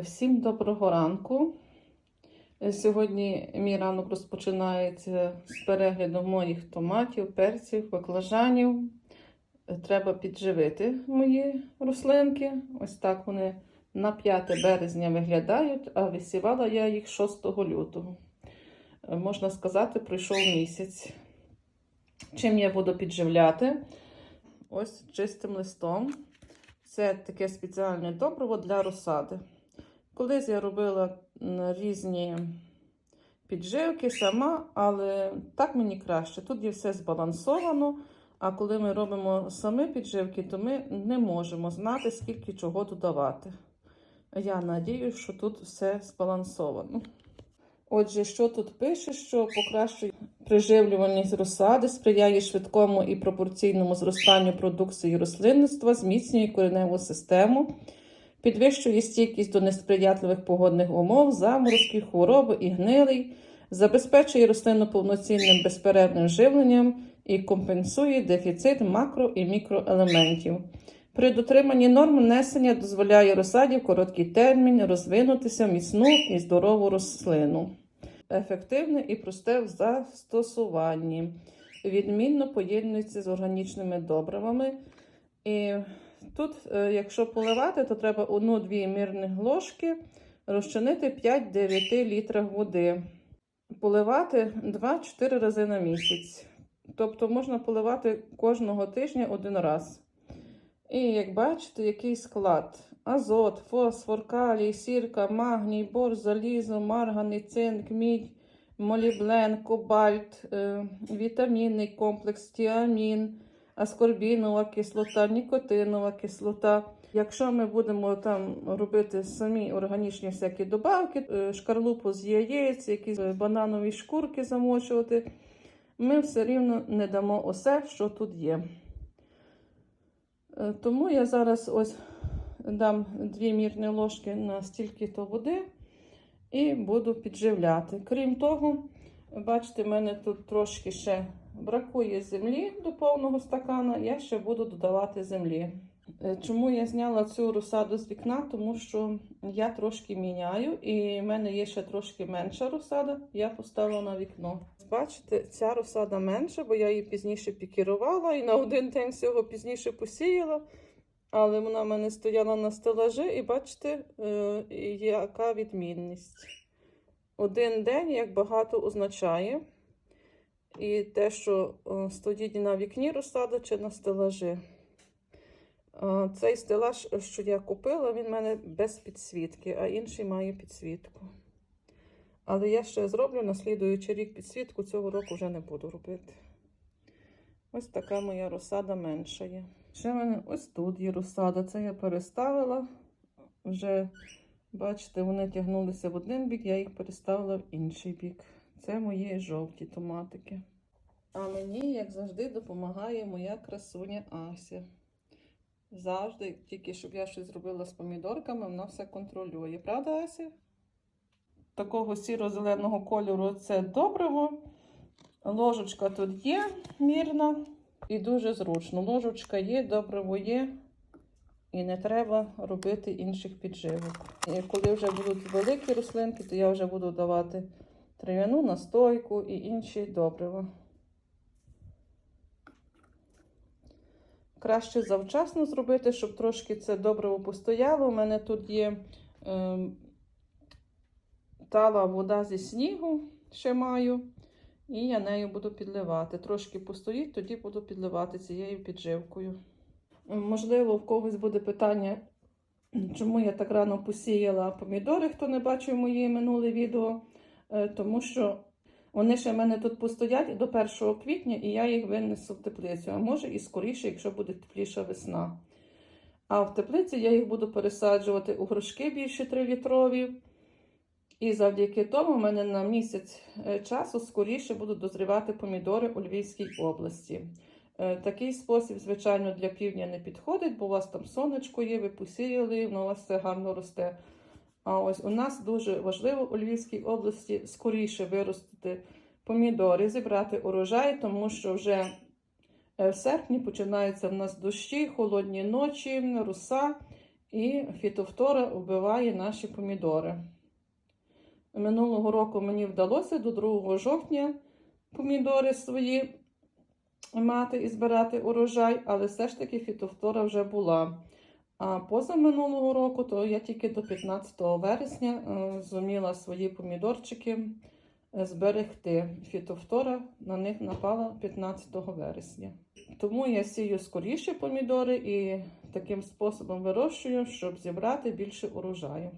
Всім доброго ранку. Е, Сьогодні мій ранок розпочинається з перегляду моїх томатів, перців, баклажанів. Е, Треба підживити мої рослинки. Ось так вони на 5 березня виглядають, а висівала я їх 6 лютого. Е, Можна сказати, пройшов місяць. Чим я буду підживляти? Ось чистим листом. Це таке спеціальне добриво для розсади. Колись я робила різні підживки сама, але так мені краще. Тут є все збалансовано. А коли ми робимо самі підживки, то ми не можемо знати, скільки чого додавати. Я надію, що тут все збалансовано. Отже, що тут пише, що покращує приживлюваність розсади, сприяє швидкому і пропорційному зростанню продукції рослинництва, зміцнює кореневу систему, підвищує стійкість до несприятливих погодних умов, заморозків, хвороби і гнилий, забезпечує рослину повноцінним безперервним живленням і компенсує дефіцит макро і мікроелементів. При дотриманні норм внесення дозволяє розсаді в короткий термін розвинутися міцну і здорову рослину. Ефективне і просте в застосуванні. Відмінно поєднується з органічними добривами. І тут, е, якщо поливати, то треба 1-2 мірних ложки розчинити 5-9 літрах води. Поливати 2-4 рази на місяць. Тобто можна поливати кожного тижня один раз. І як бачите, який склад: азот, фосфор, калій, сірка, магній, бор, залізо, марганий, цинк, мідь, моліблен, кобальт, е, вітамінний комплекс, тіамін, аскорбінова кислота, нікотинова кислота. Якщо ми будемо там робити самі органічні всякі добавки, е, шкарлупу з яєць, якісь бананові шкурки замочувати, ми все рівно не дамо усе, що тут є. Е, Тому я зараз ось дам дві мірні ложки на стільки-то води і буду підживляти. Крім того, бачите, в мене тут трошки ще бракує землі до повного стакана, я ще буду додавати землі. Е, Чому я зняла цю розсаду з вікна? Тому що я трошки міняю, і в мене є ще трошки менша розсада, я поставила на вікно. Бачите, ця розсада менша, бо я її пізніше пікірувала і на один день всього пізніше посіяла. Але вона в мене стояла на стелажі, і бачите, е, яка відмінність. Один день як багато означає. І те, що е, стоїть на вікні розсада чи на стелажі. Е, Цей стелаж, що я купила, він в мене без підсвітки, а інший має підсвітку. Але я ще зроблю на слідуючий рік підсвітку, цього року вже не буду робити. Ось така моя розсада менша є. Ще в мене ось тут є розсада. Це я переставила. Вже, бачите, вони тягнулися в один бік, я їх переставила в інший бік. Це мої жовті томатики. А мені, як завжди, допомагає моя красуня Ася. Завжди, тільки щоб я щось зробила з помідорками, вона все контролює. Правда, Ася? Такого сіро-зеленого кольору це добриво. Ложечка тут є мірна і дуже зручно. Ложечка є, добриво є, і не треба робити інших підживок. І коли вже будуть великі рослинки, то я вже буду давати трав'яну настойку і інші добрива. Краще завчасно зробити, щоб трошки це добриво постояло. У мене тут є е, тала вода зі снігу, ще маю, і я нею буду підливати. Трошки постоїть, тоді буду підливати цією підживкою. Можливо, в когось буде питання, чому я так рано посіяла помідори, хто не бачив моє минуле відео, тому що вони ще в мене тут постоять до 1 квітня, і я їх винесу в теплицю. А може і скоріше, якщо буде тепліша весна. А в теплиці я їх буду пересаджувати у горшки більше 3-літрові. І завдяки тому в мене на місяць е, часу скоріше будуть дозрівати помідори у Львівській області. Е, Такий спосіб, звичайно, для півдня не підходить, бо у вас там сонечко є, ви посіяли, воно у вас все гарно росте. А ось у нас дуже важливо у Львівській області скоріше виростити помідори, зібрати урожай, тому що вже е, в серпні починаються в нас дощі, холодні ночі, роса. і фітофтора вбиває наші помідори. Минулого року мені вдалося до 2 жовтня помідори свої мати і збирати урожай, але все ж таки фітофтора вже була. А поза минулого року, то я тільки до 15 вересня е, зуміла свої помідорчики е, зберегти. Фітофтора на них напала 15 вересня. Тому я сію скоріше помідори і таким способом вирощую, щоб зібрати більше урожаю.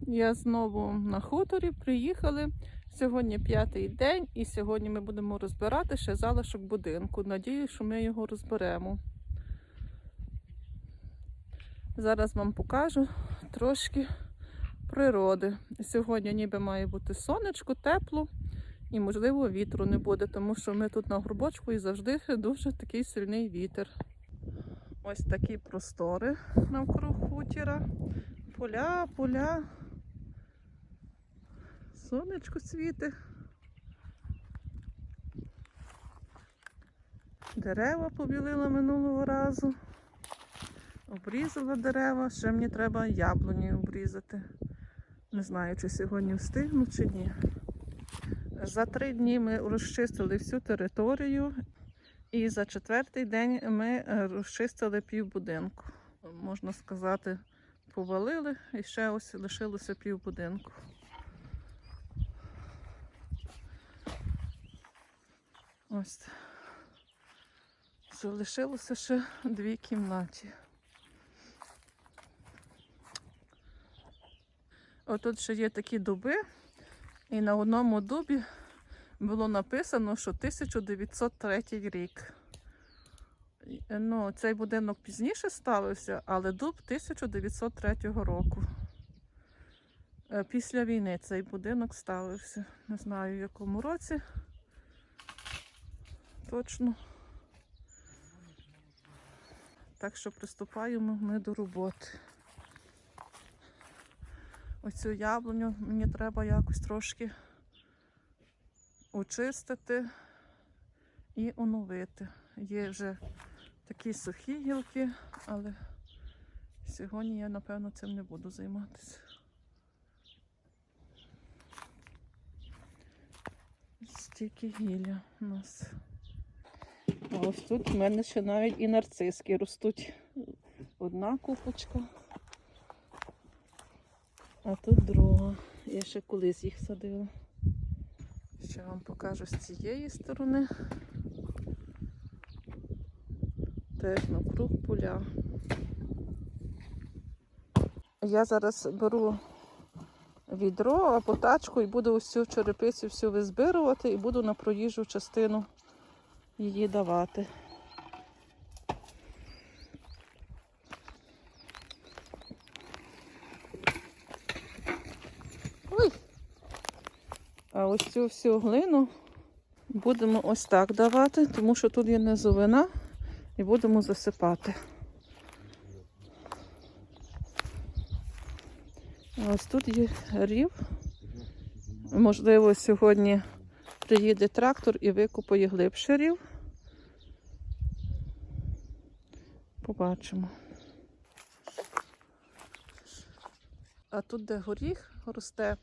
Я знову на хуторі приїхали. Сьогодні п'ятий день, і сьогодні ми будемо розбирати ще залишок будинку. Надію, що ми його розберемо. Зараз вам покажу трошки природи. Сьогодні ніби має бути сонечко, тепло і, можливо, вітру не буде, тому що ми тут на горбочку і завжди дуже такий сильний вітер. Ось такі простори навкруг хутіра. Поля, поля. Сонечко світить. Дерева побілила минулого разу. Обрізала дерева, ще мені треба яблуні обрізати. Не знаю, чи сьогодні встигну, чи ні. За три дні ми розчистили всю територію, і за четвертий день ми розчистили півбудинку. Можна сказати, повалили і ще ось лишилося півбудинку. Ось. Залишилося ще дві кімнаті. Отут ще є такі дуби, і на одному дубі було написано, що 1903 рік. Ну, цей будинок пізніше ставився, але дуб 1903 року. Е, Після війни цей будинок ставився. Не знаю в якому році. Точно. Так що приступаємо ми до роботи. Оцю яблуню мені треба якось трошки очистити і оновити. Є вже такі сухі гілки, але сьогодні я, напевно, цим не буду займатися. Стільки гілля у нас. А ось тут в мене ще навіть і нарциски ростуть. Одна купочка. А тут друга. Я ще колись їх садила. Ще вам покажу з цієї сторони. Теж навкруг поля. Я зараз беру відро або тачку і буду цю черепицю всю визбирувати і буду на проїжджу частину її давати. Ось цю всю глину будемо ось так давати, тому що тут є низовина і будемо засипати. Ось тут є рів. Можливо, сьогодні приїде трактор і викопає глибше рів. Побачимо. А тут, де горіх росте,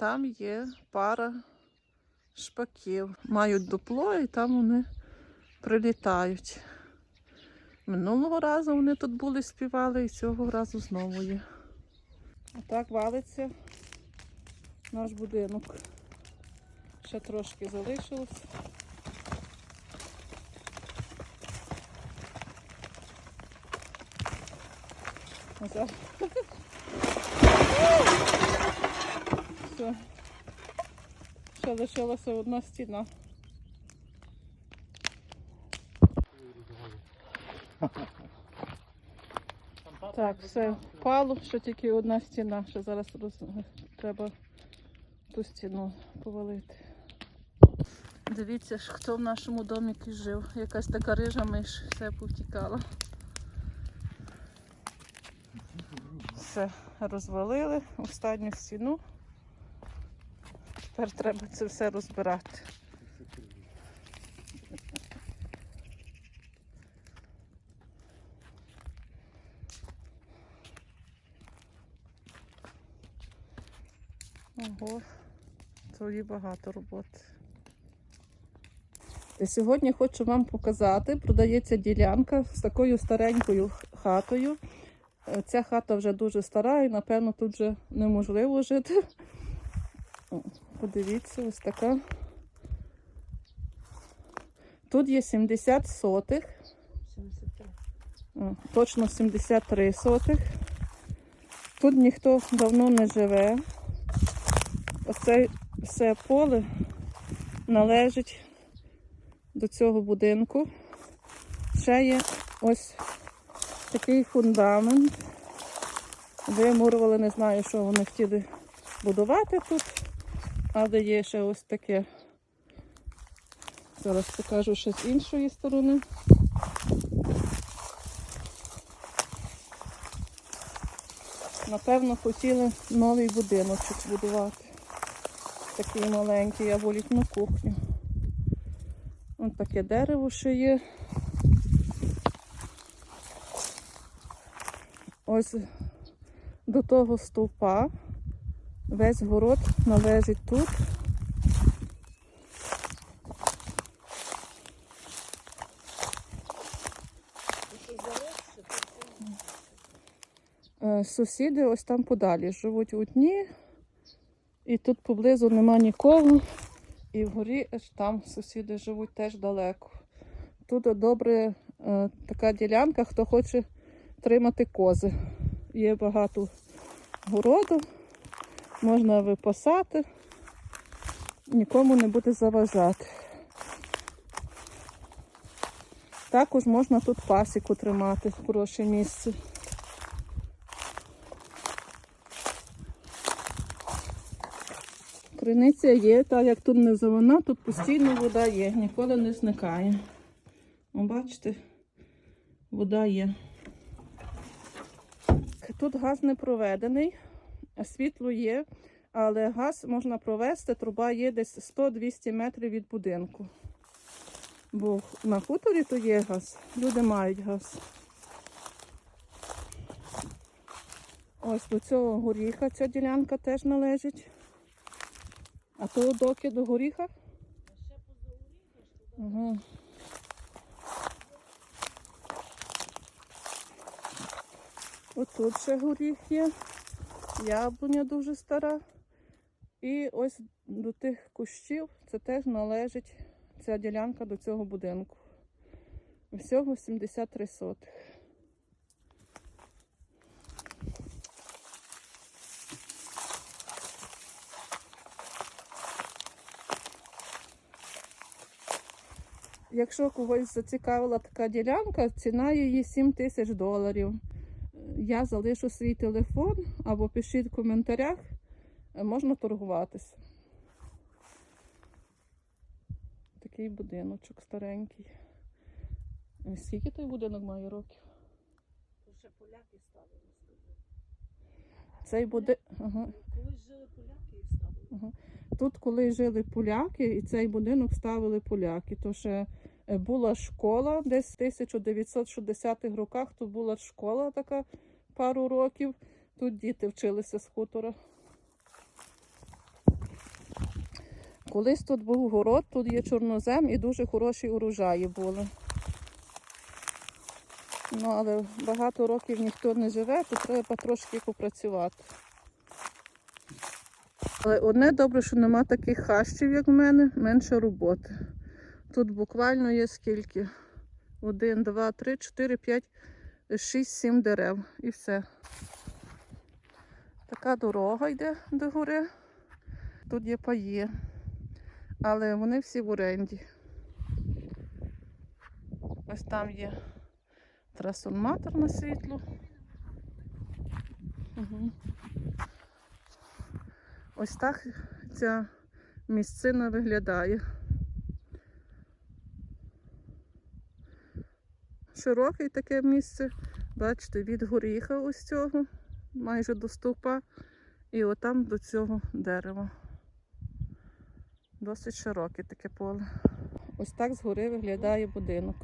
там є пара шпаків. Мають дупло і там вони прилітають. Минулого разу вони тут були, співали, і цього разу знову є. Отак валиться наш будинок. Ще трошки залишилось. Оце. Все. Ще лишилася одна стіна. Так, все впало, ще тільки одна стіна. Ще зараз роз... треба ту стіну повалити. Дивіться хто в нашому домі жив. Якась така рижа миш, все повтікала. Все, розвалили останню стіну. Тепер треба це все розбирати. Ого, тоді багато роботи. І сьогодні хочу вам показати, продається ділянка з такою старенькою хатою. Е, ця хата вже дуже стара і, напевно, тут вже неможливо жити. Подивіться, ось така. Тут є 70 сотих. 73. О, Точно 73 сотих. Тут ніхто давно не живе. Оце все поле належить до цього будинку. Ще є ось такий фундамент. Вимурували, не знаю, що вони хотіли будувати тут, але є ще ось таке. Зараз покажу ще з іншої сторони. Напевно, хотіли новий будиночок будувати. Такий маленький, або літну кухню. Ось таке дерево ще є. Ось до того стовпа. Весь город належить тут. Е, Сусіди ось там подалі живуть у дні, і тут поблизу нема нікого. І вгорі аж там сусіди живуть теж далеко. Тут добре е, така ділянка, хто хоче тримати кози. Є багато городу, можна випасати, нікому не буде заважати. Також можна тут пасіку тримати, в хороше місце. Криниця є, так як тут не завона, тут постійно вода є, ніколи не зникає. О, бачите, вода є. Тут газ не проведений, світло є, але газ можна провести, труба є десь 100-200 метрів від будинку. Бо на хуторі то є газ, люди мають газ. Ось до цього горіха ця ділянка теж належить. А то доки до горіха? Ага. Отут ще горіх є. Яблуня дуже стара. І ось до тих кущів це теж належить ця ділянка до цього будинку. Всього 73 сотих. Якщо когось зацікавила така ділянка, ціна її 7 тисяч доларів. Я залишу свій телефон або пишіть в коментарях, е, можна торгуватися. Такий будиночок старенький. Е, Скільки той будинок має років? Ще поляки ставили. Цей буде. Ага. Колись жили поляки і ставили. Тут, коли жили поляки, і цей будинок ставили поляки, то ще була школа десь в 1960-х роках. Тут була школа така пару років. Тут діти вчилися з хутора. Колись тут був город, тут є чорнозем і дуже хороші урожаї були. Ну, але багато років ніхто не живе, то треба трошки попрацювати. Але одне добре, що нема таких хащів, як в мене, менше роботи. Тут буквально є скільки? Один, два, три, чотири, п'ять, шість, сім дерев і все. Така дорога йде до гори. Тут є паї, але вони всі в оренді. Ось там є трансформатор на світло. Угу. Ось так ця місцина виглядає. Широке таке місце, бачите, від горіха ось цього, майже до стовпа, і отам до цього дерева. Досить широке таке поле. Ось так згори виглядає будинок.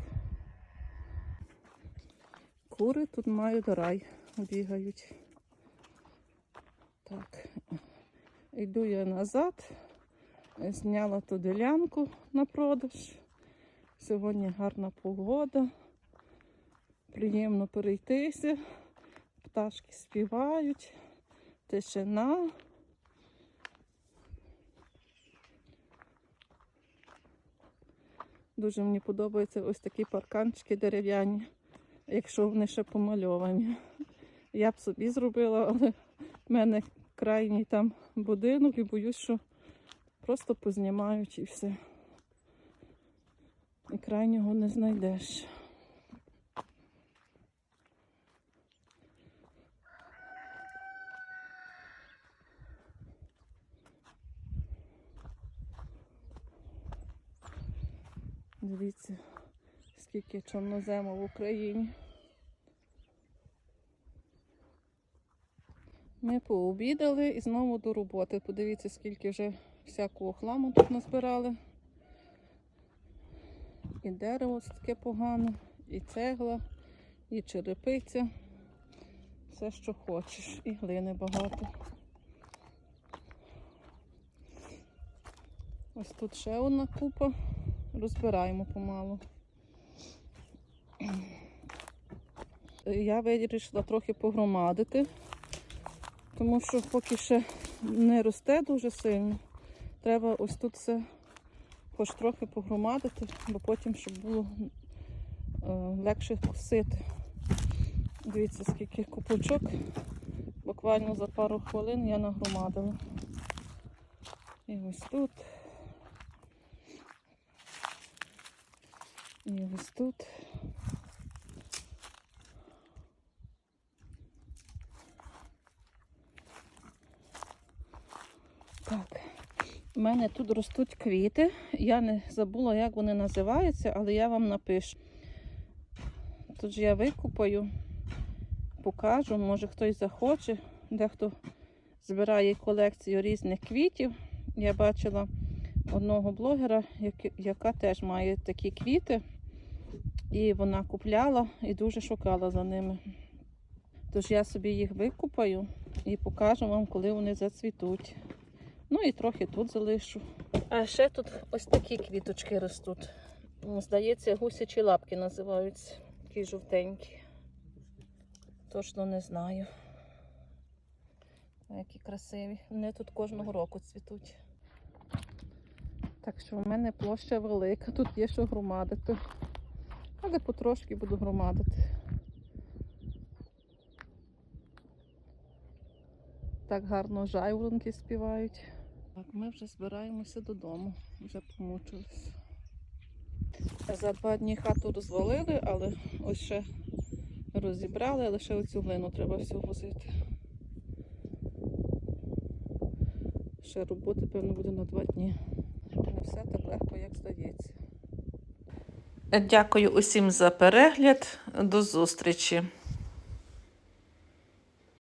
Кури тут мають рай, бігають. Так. Йду я назад, зняла ту ділянку на продаж. Сьогодні гарна погода. Приємно перейтися. Пташки співають, тишина. Дуже мені подобаються ось такі парканчики дерев'яні, якщо вони ще помальовані. Я б собі зробила, але в мене крайній там будинок і боюсь, що просто познімають і все. І крайнього не знайдеш. Дивіться, скільки чорнозему в Україні. Ми пообідали і знову до роботи. Подивіться, скільки вже всякого хламу тут назбирали. І дерево таке погане, і цегла, і черепиця. Все, що хочеш. І глини багато. Ось тут ще одна купа. Розбираємо помалу. Я вирішила трохи погромадити, тому що поки ще не росте дуже сильно, треба ось тут все хоч трохи погромадити, бо потім, щоб було е, легше косити. Дивіться, скільки купочок. Буквально за пару хвилин я нагромадила. І ось тут. І ось тут. Так, у мене тут ростуть квіти. Я не забула, як вони називаються, але я вам напишу. Тут же я викупаю, покажу, може хтось захоче, дехто збирає колекцію різних квітів. Я бачила одного блогера, яка теж має такі квіти. І вона купляла і дуже шукала за ними. Тож я собі їх викупаю і покажу вам, коли вони зацвітуть. Ну і трохи тут залишу. А ще тут ось такі квіточки ростуть. Здається, гусячі лапки називаються. Такі жовтенькі. Точно не знаю. Які красиві. Вони тут кожного року цвітуть. Так що в мене площа велика, тут є що громадити. Але потрошки буду громадити. Так гарно жайворонки співають. Так, ми вже збираємося додому, вже помучились. За два дні хату розвалили, але ось ще розібрали, ще оцю глину треба всю возити. Ще роботи, певно, буде на два дні. Не все так легко, як здається. Дякую усім за перегляд. До зустрічі!